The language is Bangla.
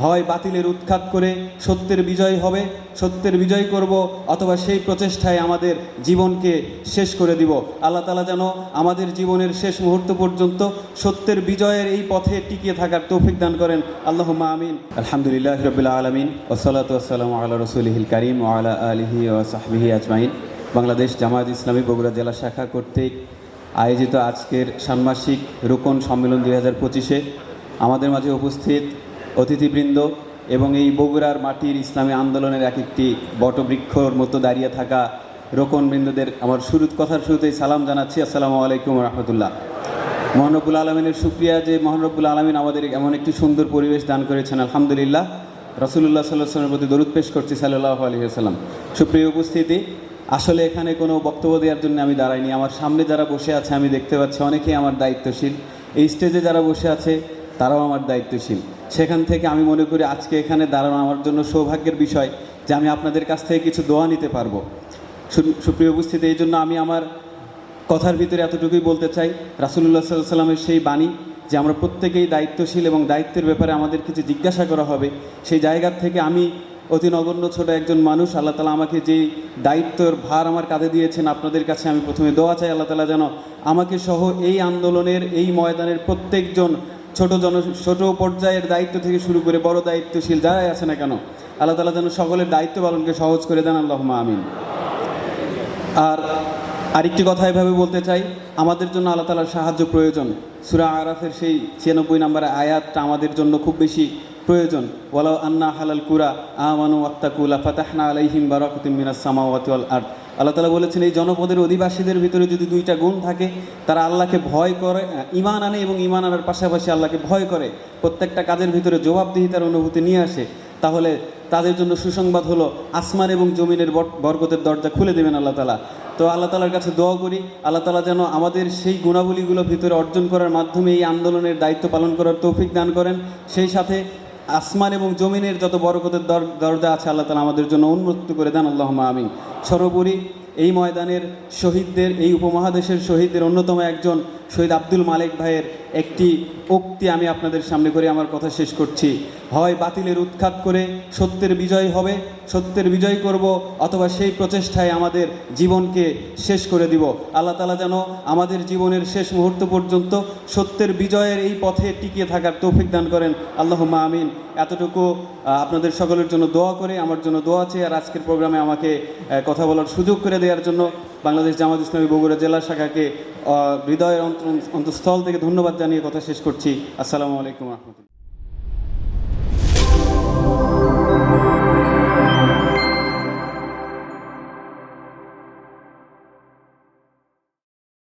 হয় বাতিলের উৎখাত করে সত্যের বিজয় হবে, সত্যের বিজয় করব, অথবা সেই প্রচেষ্টায় আমাদের জীবনকে শেষ করে দিব। আল্লাহ তালা যেন আমাদের জীবনের শেষ মুহূর্ত পর্যন্ত সত্যের বিজয়ের এই পথে টিকিয়ে থাকার তৌফিক দান করেন। আল্লাহ আমিন। আলহামদুলিল্লাহ রবিল্লা আলমিন। ওসলাত আসসালাম আল্লাহ রসুলহিল করিম ওয়ালা আলহি ও সাহবিহি আজমাইন। বাংলাদেশ জামায়াত ইসলামী বগুড়া জেলা শাখা কর্তৃক আয়োজিত আজকের ষান্মাসিক রোকন সম্মেলন দুই হাজার পঁচিশে। আমাদের মাঝে উপস্থিত অতিথিবৃন্দ এবং এই বগুড়ার মাটির ইসলামী আন্দোলনের এক একটি বটবৃক্ষর মতো দাঁড়িয়ে থাকা রোকন বৃন্দদের আমার শুরু কথার শুরুতেই সালাম জানাচ্ছি। আসসালামু আলাইকুম রহমতুল্লাহ। মহানবুল আলমিনের সুক্রিয়া যে মহানরবুল আলমিন আমাদের এমন একটি সুন্দর পরিবেশ দান করেছেন, আলহামদুলিল্লাহ। রসুল্লাহ সাল্লাহ সাল্লামের প্রতি দরুদ পেশ করছি সাল্লাহ আলী সাল্লাম সুপ্রিয় উপস্থিতি, আসলে এখানে কোনো বক্তব্য দেওয়ার জন্য আমি দাঁড়াইনি। আমার সামনে যারা বসে আছে, আমি দেখতে পাচ্ছি অনেকেই আমার দায়িত্বশীল। এই স্টেজে যারা বসে আছে, তারাও আমার দায়িত্বশীল। সেখান থেকে আমি মনে করি আজকে এখানে দাঁড়ানো আমার জন্য সৌভাগ্যের বিষয় যে আমি আপনাদের কাছ থেকে কিছু দোয়া নিতে পারব। সুপ্রিয় উপস্থিতি, এই জন্য আমি আমার কথার ভিতরে এতটুকুই বলতে চাই, রাসুলুল্লাহ সাল্লামের সেই বাণী যে আমরা প্রত্যেকেই দায়িত্বশীল এবং দায়িত্বের ব্যাপারে আমাদের কিছু জিজ্ঞাসা করা হবে, সেই জায়গার থেকে আমি অতি নগণ্য ছোট একজন মানুষ, আল্লাহ তালা আমাকে যেই দায়িত্বের ভার আমার কাঁধে দিয়েছেন, আপনাদের কাছে আমি প্রথমে দোয়া চাই, আল্লাহ তালা যেন আমাকে সহ এই আন্দোলনের, এই ময়দানের প্রত্যেকজন ছোট জন, ছোট পর্যায়ের দায়িত্ব থেকে শুরু করে বড় দায়িত্বশীল যারাই আছে না কেন, আল্লাহ তালা যেন সকলের দায়িত্ব পালনকে সহজ করে দেন আল্লাহ আমিন। আর আরেকটি কথা এভাবে বলতে চাই, আমাদের জন্য আল্লাহ তালার সাহায্য প্রয়োজন। সুরা আরাফের সেই ছিয়ানব্বই নম্বরের আয়াতটা আমাদের জন্য খুব বেশি প্রয়োজন। ওয়ালাউ আন্না হালাল কুরা, আমানু আত্তাকুলা ফাতাহনা আলাইহিম বারাকাতুম মিনাস সামাওয়াতি আরদ। আল্লাহ তালা বলেছেন, এই জনপদের অধিবাসীদের ভিতরে যদি দুইটা গুণ থাকে, তারা আল্লাহকে ভয় করে ইমান আনে এবং ইমান আনার পাশাপাশি আল্লাহকে ভয় করে, প্রত্যেকটা কাজের ভিতরে জবাবদিহিতার অনুভূতি নিয়ে আসে, তাহলে তাদের জন্য সুসংবাদ হলো, আসমান এবং জমিনের বর- বরকতের দরজা খুলে দেবেন আল্লাহ তালা তো আল্লাহ তালার কাছে দোয়া করি, আল্লাহ তালা যেন আমাদের সেই গুণাবলীগুলো ভিতরে অর্জন করার মাধ্যমে এই আন্দোলনের দায়িত্ব পালন করার তৌফিক দান করেন। সেই সাথে আসমান এবং জমিনের যত বরকতের দর- দরজা আছে, আল্লাহ তালা আমাদের জন্য উন্মুক্ত করে দেন। আল্লাহ আমি সর্বোপরি এই ময়দানের শহীদদের, এই উপমহাদেশের শহীদদের অন্যতম একজন শহীদ আব্দুল মালিক ভাইয়ের একটি উক্তি আমি আপনাদের সামনে করে আমার কথা শেষ করছি। হয় বাতিলের উৎখাত করে সত্যের বিজয় হবে, সত্যের বিজয় করব, অথবা সেই প্রচেষ্টায় আমাদের জীবনকে শেষ করে দিব। আল্লাহ তালা যেন আমাদের জীবনের শেষ মুহূর্ত পর্যন্ত সত্যের বিজয়ের এই পথে টিকিয়ে থাকার তৌফিক দান করেন। আল্লাহ আমিন। এতটুকু আপনাদের সকলের জন্য দোয়া করে, আমার জন্য দোয়া আছে আর আজকের প্রোগ্রামে আমাকে কথা বলার সুযোগ করে দেওয়ার জন্য বাংলাদেশ জামাত ইসলামী বগুড়া জেলা শাখাকে হৃদয়ের অন্ত- অন্তঃস্থল থেকে ধন্যবাদ জানিয়ে কথা শেষ করছি। আসসালামু আলাইকুম রহমতুল্লাহ।